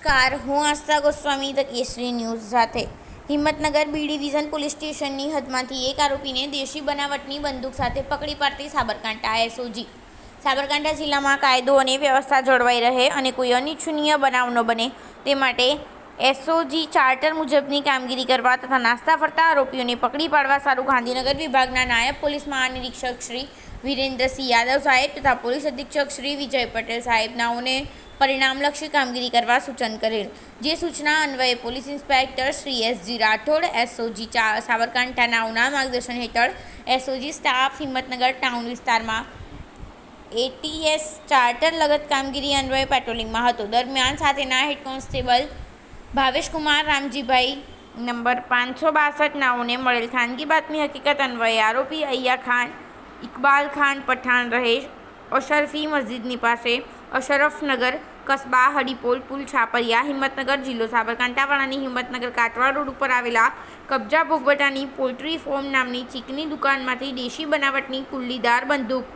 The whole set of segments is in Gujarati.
નમસ્કાર. હું આસ્થા ગોસ્વામી ધ કેસરી ન્યૂઝ સાથે. હિંમતનગર બી ડિવિઝન પોલીસ સ્ટેશનની હદમાંથી એક આરોપીને દેશી બનાવટની બંદૂક સાથે પકડી પાડતી સાબરકાંઠા એસઓજી. સાબરકાંઠા જિલ્લામાં કાયદો અને વ્યવસ્થા જળવાઈ રહે અને કોઈ અનિચ્છનીય બનાવ ન બને તે માટે એસઓજી ચાર્ટર મુજબની કામગીરી કરવા તથા નાસ્તા ફરતા આરોપીઓને પકડી પાડવા સારું ગાંધીનગર વિભાગના નાયબ પોલીસ મહાનિરીક્ષક શ્રી વિરેન્દ્રસિંહ યાદવ સાહેબ તથા પોલીસ અધિક્ષક શ્રી વિજય પટેલ સાહેબનાઓને પરિણામલક્ષી કામગીરી કરવા સૂચન કરેલ. જે સૂચના અન્વયે police inspector Shri SG Rathod SOG ચા સાબરકાંઠાનાઓના માર્ગદર્શન હેઠળ એસઓજી સ્ટાફ હિંમતનગર ટાઉન વિસ્તારમાં એટીએસ ચાર્ટર લગત કામગીરી અન્વયે પેટ્રોલિંગમાં હતો. દરમિયાન સાથેના head constable Bhaveshkumar Ramjibhai number પાંચસો બાસઠ નાઓને મળેલ ખાનગી બાતમી હકીકત અન્વયે આરોપી અય્યા ખાન, ઇકબાલ ખાન પઠાણ, રહેશ, અશરફી મસ્જિદની પાસે અશરફનગર કસ્બા હડીપોલ પુલ છાપરિયા, હિંમતનગર જિલ્લો સાબરકાંઠાવાળાની હિંમતનગર કાટવા રોડ ઉપર આવેલા કબજા ભોગવટાની પોલ્ટ્રી ફોર્મ નામની ચીકની દુકાનમાંથી દેશી બનાવટની કુલ્લીદાર બંદૂક.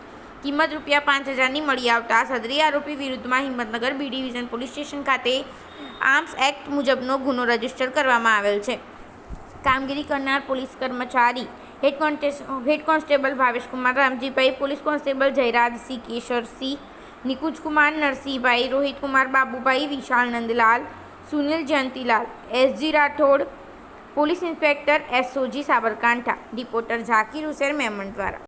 કિંમત રૂપિયા પાંચ હજારની મળી આવતા સદરી આરોપી વિરુદ્ધમાં Himmatnagar B division police station ખાતે આર્મ્સ એક્ટ મુજબનો ગુનો રજિસ્ટર કરવામાં આવેલ છે. કામગીરી કરનાર પોલીસ કર્મચારી head constable Bhaveshkumar Ramjibhai, police constable Jayrajsinh Kesharsinh Nikunjkumar Narsinhbhai Rohitkumar Babubhai, Vishal Nandlal, Sunil Jayantilal SG Rathod, police inspector SOG Sabarkantha, reporter Zakir Hussain, Memon દ્વારા.